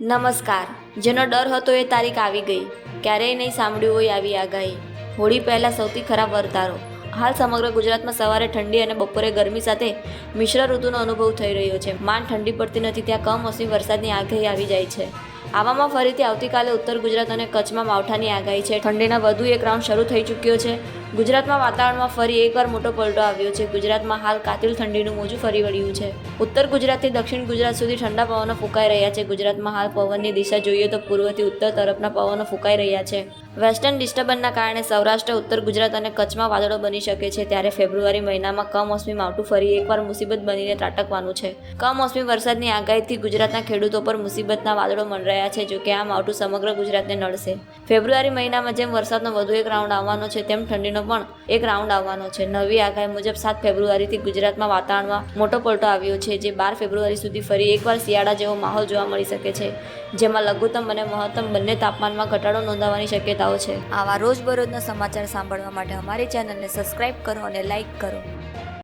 નમસ્કાર. જેનો ડર હતો એ તારીખ આવી ગઈ. ક્યારેય નહીં સાંભળ્યું હોય આવી આગાહી. હોળી પહેલાં સૌથી ખરાબ વર્તારો. હાલ સમગ્ર ગુજરાતમાં સવારે ઠંડી અને બપોરે ગરમી સાથે મિશ્ર ઋતુનો અનુભવ થઈ રહ્યો છે. માંડ ઠંડી પડતી નથી, ત્યાં કમોસમી વરસાદની આગાહી આવી જાય છે. આવામાં ફરીથી આવતીકાલે ઉત્તર ગુજરાત અને કચ્છમાં માવઠાની આગાહી છે. ઠંડીના વધુ એક રાઉન્ડ શરૂ થઈ ચૂક્યો છે. ગુજરાતમાં વાતાવરણમાં ફરી એકવાર મોટો પલટો આવ્યો છે. ગુજરાતમાં હાલ કાતિલ ઠંડીનું મોજું ફરી વળ્યું છે. ઉત્તર ગુજરાતથી દક્ષિણ ગુજરાત સુધી ઠંડા પવનો ફૂંકાઈ રહ્યા છે. ગુજરાતમાં હાલ પવનની દિશા જોઈએ તો પૂર્વથી ઉત્તર તરફના પવનો ફૂંકાઈ રહ્યા છે. વેસ્ટર્ન ડિસ્ટર્બન્સના કારણે સૌરાષ્ટ્ર, ઉત્તર ગુજરાત અને કચ્છમાં વાદળો બની શકે છે. ત્યારે ફેબ્રુઆરી મહિનામાં કમોસમી માવઠું ફરી એકવાર મુસીબત બનીને ત્રાટકવાનું છે. કમોસમી વરસાદની આગાહીથી ગુજરાતના ખેડૂતો પર મુસીબતના વાદળો મંડરાયા છે, જોકે આ માવઠું સમગ્ર ગુજરાતને નડશે. ફેબ્રુઆરી મહિનામાં જેમ વરસાદનો વધુ એક રાઉન્ડ આવવાનો છે, તેમ ઠંડીનો પણ એક રાઉન્ડ આવવાનો છે. નવી આગાહી મુજબ સાત ફેબ્રુઆરીથી ગુજરાતમાં વાતાવરણમાં મોટો પલટો આવ્યો છે, જે બાર ફેબ્રુઆરી સુધી ફરી એકવાર શિયાળા જેવો માહોલ જોવા મળી શકે છે, જેમાં લઘુત્તમ અને મહત્તમ બંને તાપમાનમાં ઘટાડો નોંધાવાની શક્યતાઓ છે. આવા રોજબરોજના સમાચાર સાંભળવા માટે અમારી ચેનલને સબસ્ક્રાઇબ કરો અને લાઇક કરો.